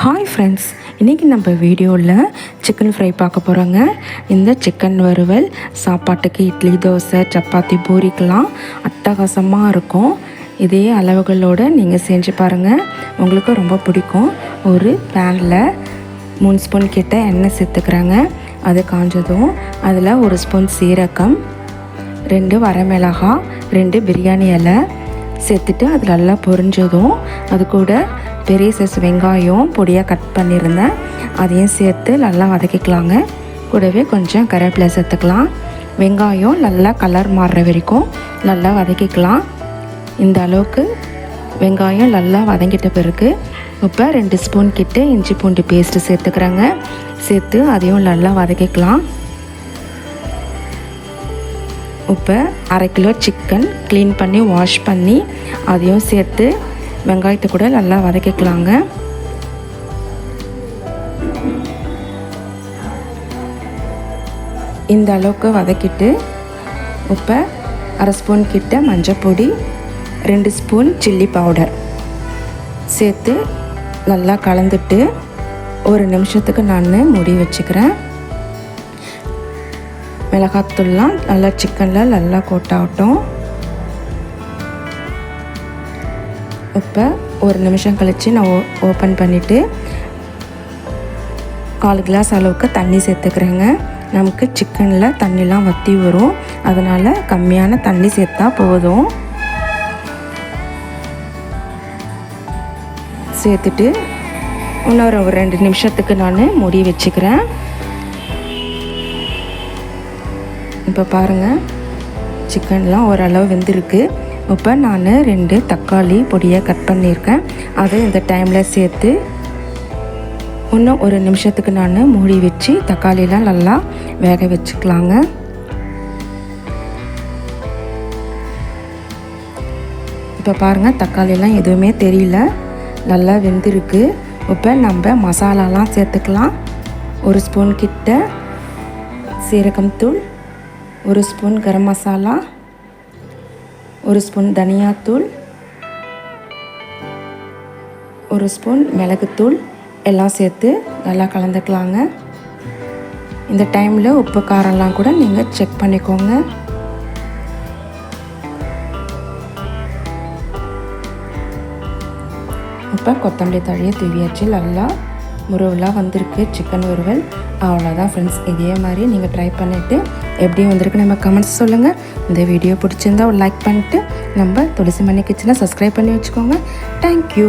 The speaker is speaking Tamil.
ஹாய் ஃப்ரெண்ட்ஸ் இன்றைக்கி நம்ம வீடியோவில் சிக்கன் ஃப்ரை பார்க்க போகிறோங்க இந்த சிக்கன் வறுவல் சாப்பாட்டுக்கு இட்லி தோசை சப்பாத்தி பூரிக்கெலாம் அட்டகாசமாக இருக்கும். இதே அளவுகளோடு நீங்கள் செஞ்சு பாருங்கள் உங்களுக்கு ரொம்ப பிடிக்கும். ஒரு பேனில் மூணு ஸ்பூன் கிட்ட எண்ணெய் சேர்த்துக்கிறாங்க. அது காஞ்சதும் அதில் ஒரு ஸ்பூன் சீரகம் ரெண்டு வரமிளகா ரெண்டு பிரியாணி இலை சேர்த்துட்டு அது நல்லா பொரிஞ்சதும் அது கூட பெரிய சைஸ் வெங்காயம் பொடியாக கட் பண்ணியிருந்தேன் அதையும் சேர்த்து நல்லா வதக்கிக்கலாங்க. கூடவே கொஞ்சம் கருவேப்பிலை சேர்த்துக்கலாம். வெங்காயம் நல்லா கலர் மாறுற வரைக்கும் நல்லா வதக்கிக்கலாம். இந்த அளவுக்கு வெங்காயம் நல்லா வதங்கிட்ட பிறகு இப்போ ரெண்டு ஸ்பூன் கிட்ட இஞ்சி பூண்டு பேஸ்ட்டு சேர்த்துக்கிறேங்க. சேர்த்து அதையும் நல்லா வதக்கிக்கலாம். இப்போ அரை கிலோ சிக்கன் க்ளீன் பண்ணி வாஷ் பண்ணி அதையும் சேர்த்து வெங்காயத்தை கூட நல்லா வதக்கிக்கலாங்க. இந்த அளவுக்கு வதக்கிட்டு இப்போ அரை ஸ்பூன் கிட்ட மஞ்சள் பொடி ரெண்டு ஸ்பூன் சில்லி பவுடர் சேர்த்து நல்லா கலந்துட்டு ஒரு நிமிஷத்துக்கு நான் மூடி வச்சுக்கிறேன். மிளகாத்தூள்லாம் நல்லா சிக்கனில் நல்லா கோட்டாகட்டும் இப்போ ஒரு நிமிஷம் கழித்து நான் ஓ ஓப்பன் பண்ணிவிட்டு கால் கிளாஸ் அளவுக்கு தண்ணி சேர்த்துக்கிறேங்க. நமக்கு சிக்கனில் தண்ணிலாம் வற்றி வரும். அதனால் கம்மியான தண்ணி சேர்த்தா போதும். சேர்த்துட்டு இன்னொரு ஒரு ரெண்டு நிமிஷத்துக்கு நான் மூடி வச்சுக்கிறேன். இப்போ பாருங்கள் சிக்கன்லாம் ஓரளவு வெந்திருக்கு. இப்போ நான் ரெண்டு தக்காளி பொடியை கட் பண்ணியிருக்கேன். அதை இந்த டைமில் சேர்த்து இன்னும் ஒரு நிமிஷத்துக்கு நான் மூடி வச்சு தக்காளிலாம் நல்லா வேக வச்சுக்கலாங்க. இப்போ பாருங்கள் தக்காளிலாம் எதுவுமே தெரியல. நல்லா வெந்திருக்கு. இப்போ நம்ம மசாலாலாம் சேர்த்துக்கலாம். ஒரு ஸ்பூன் கிட்ட சீரகம் தூள் ஒரு ஸ்பூன் கரம் மசாலா ஒரு ஸ்பூன் தனியாத்தூள் ஒரு ஸ்பூன் மிளகுத்தூள் எல்லாம் சேர்த்து நல்லா கலந்துக்கலாங்க. இந்த டைமில் உப்பு காரம்லாம் கூட நீங்கள் செக் பண்ணிக்கோங்க. இப்போ கொத்தமல்லி தழையை தூவியாச்சு நல்லா முருவலாக வந்திருக்கு சிக்கன் வறுவல். அவ்வளோதான் ஃப்ரெண்ட்ஸ் இதே மாதிரி நீங்கள் ட்ரை பண்ணிவிட்டு எப்படி வந்திருக்கு நம்ம கமெண்ட்ஸ் சொல்லுங்கள் இந்த வீடியோ பிடிச்சிருந்தா ஒரு லைக் பண்ணிவிட்டு நம்ம துளசி மணி கிச்சனை சப்ஸ்கிரைப் பண்ணி வச்சுக்கோங்க. தேங்க்யூ